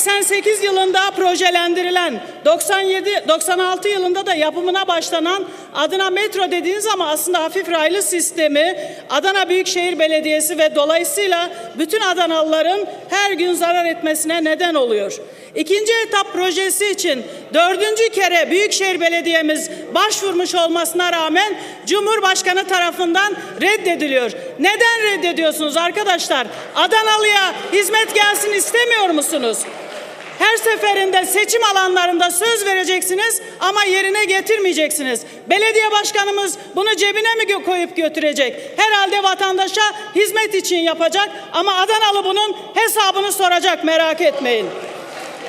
88 yılında projelendirilen, 97 96 yılında da yapımına başlanan Adana Metro dediğiniz ama aslında hafif raylı sistemi Adana Büyükşehir Belediyesi ve dolayısıyla bütün Adanalıların her gün zarar etmesine neden oluyor. İkinci etap projesi için dördüncü kere Büyükşehir Belediye'miz başvurmuş olmasına rağmen Cumhurbaşkanı tarafından reddediliyor. Neden reddediyorsunuz arkadaşlar? Adanalı'ya hizmet gelsin istemiyor musunuz? Her seferinde seçim alanlarında söz vereceksiniz ama yerine getirmeyeceksiniz. Belediye başkanımız bunu cebine mi koyup götürecek? Herhalde vatandaşa hizmet için yapacak ama Adanalı bunun hesabını soracak merak etmeyin.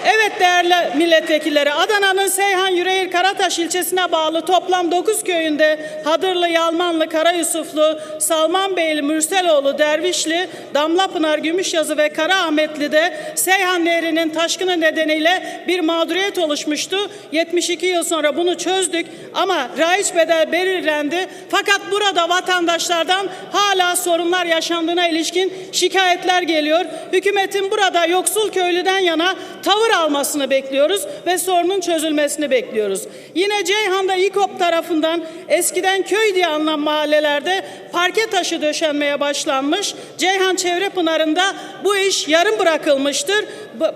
Evet değerli milletvekilleri Adana'nın Seyhan Yüreğir Karataş ilçesine bağlı toplam 9 köyünde Hadırlı, Yalmanlı, Karayusuflu, Salmanbeyli, Mürseloğlu, Dervişli, Damlapınar, Gümüşyazı ve Karaahmetli'de Seyhan Nehri'nin taşkını nedeniyle bir mağduriyet oluşmuştu. 72 yıl sonra bunu çözdük ama raiç bedel belirlendi. Fakat burada vatandaşlardan hala sorunlar yaşandığına ilişkin şikayetler geliyor. Hükümetin burada yoksul köylüden yana tavır almasını bekliyoruz ve sorunun çözülmesini bekliyoruz. Yine Ceyhan'da İKOP tarafından eskiden köy diye anılan mahallelerde parke taşı döşenmeye başlanmış. Ceyhan Çevre Pınarı'nda bu iş yarım bırakılmıştır.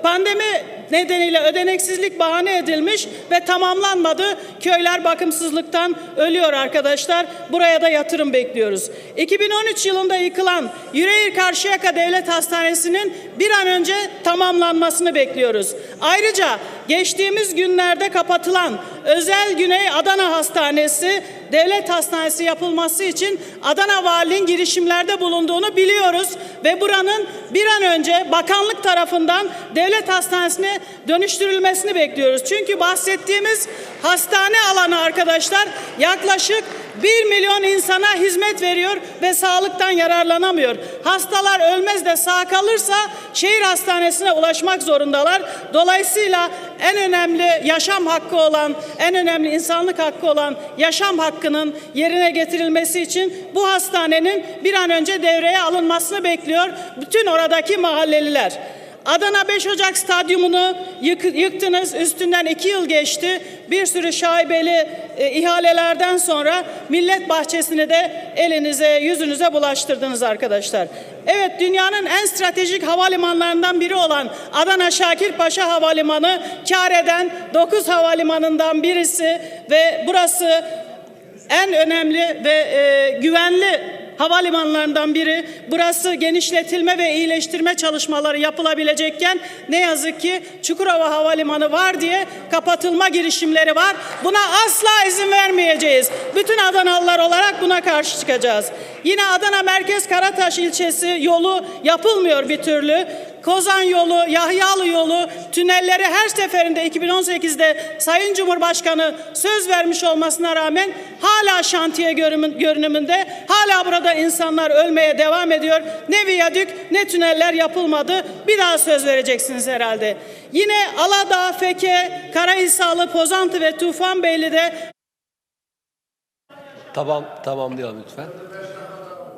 Pandemi nedeniyle ödeneksizlik bahane edilmiş ve tamamlanmadı. Köyler bakımsızlıktan ölüyor arkadaşlar. Buraya da yatırım bekliyoruz. 2013 yılında yıkılan Yüreğir Karşıyaka Devlet Hastanesi'nin bir an önce tamamlanmasını bekliyoruz. Ayrıca geçtiğimiz günlerde kapatılan Özel Güney Adana Hastanesi devlet hastanesi yapılması için Adana Valiliğin girişimlerde bulunduğunu biliyoruz ve buranın bir an önce bakanlık tarafından devlet hastanesine dönüştürülmesini bekliyoruz. Çünkü bahsettiğimiz hastane alanı arkadaşlar yaklaşık 1 milyon insana hizmet veriyor ve sağlıktan yararlanamıyor. Hastalar ölmez de sağ kalırsa şehir hastanesine ulaşmak zorundalar. Dolayısıyla en önemli yaşam hakkı olan, en önemli insanlık hakkı olan yaşam hakkının yerine getirilmesi için bu hastanenin bir an önce devreye alınmasını bekliyor bütün oradaki mahalleliler. Adana 5 Ocak stadyumunu yık- yıktınız. Üstünden iki yıl geçti. Bir sürü şaibeli e, ihalelerden sonra millet bahçesini de elinize yüzünüze bulaştırdınız arkadaşlar. Evet dünyanın en stratejik havalimanlarından biri olan Adana Şakirpaşa Havalimanı kar eden 9 havalimanından birisi ve burası en önemli ve e, güvenli havalimanlarından biri. Burası genişletilme ve iyileştirme çalışmaları yapılabilecekken ne yazık ki Çukurova Havalimanı var diye kapatılma girişimleri var. Buna asla izin vermeyeceğiz. Bütün Adanalılar olarak buna karşı çıkacağız. Yine Adana Merkez Karataş ilçesi yolu yapılmıyor bir türlü. Kozan yolu, Yahyalı yolu, tünelleri her seferinde 2018'de Sayın Cumhurbaşkanı söz vermiş olmasına rağmen hala şantiye görünümün- görünümünde, hala burada insanlar ölmeye devam ediyor. Ne viyadük ne tüneller yapılmadı. Bir daha söz vereceksiniz herhalde. Yine Aladağ, Feke, Karahisalı, Pozantı ve Tufanbeyli'de Tamam, tamamlayalım lütfen.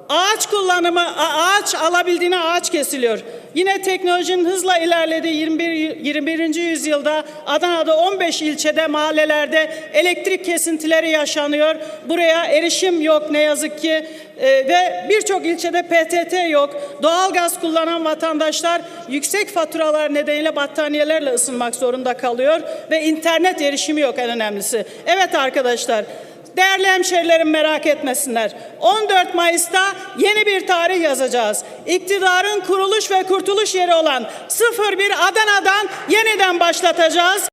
Ağaç kullanımı, ağaç alabildiğine ağaç kesiliyor. Yine teknolojinin hızla ilerlediği 21, 21. yüzyılda Adana'da 15 ilçede, mahallelerde elektrik kesintileri yaşanıyor. Buraya erişim yok ne yazık ki Ee, ve birçok ilçede PTT yok. Doğalgaz kullanan vatandaşlar yüksek faturalar nedeniyle battaniyelerle ısınmak zorunda kalıyor ve internet erişimi yok en önemlisi. Evet arkadaşlar Değerli hemşerilerim merak etmesinler. 14 Mayıs'ta yeni bir tarih yazacağız. İktidarın kuruluş ve kurtuluş yeri olan 01 Adana'dan yeniden başlatacağız.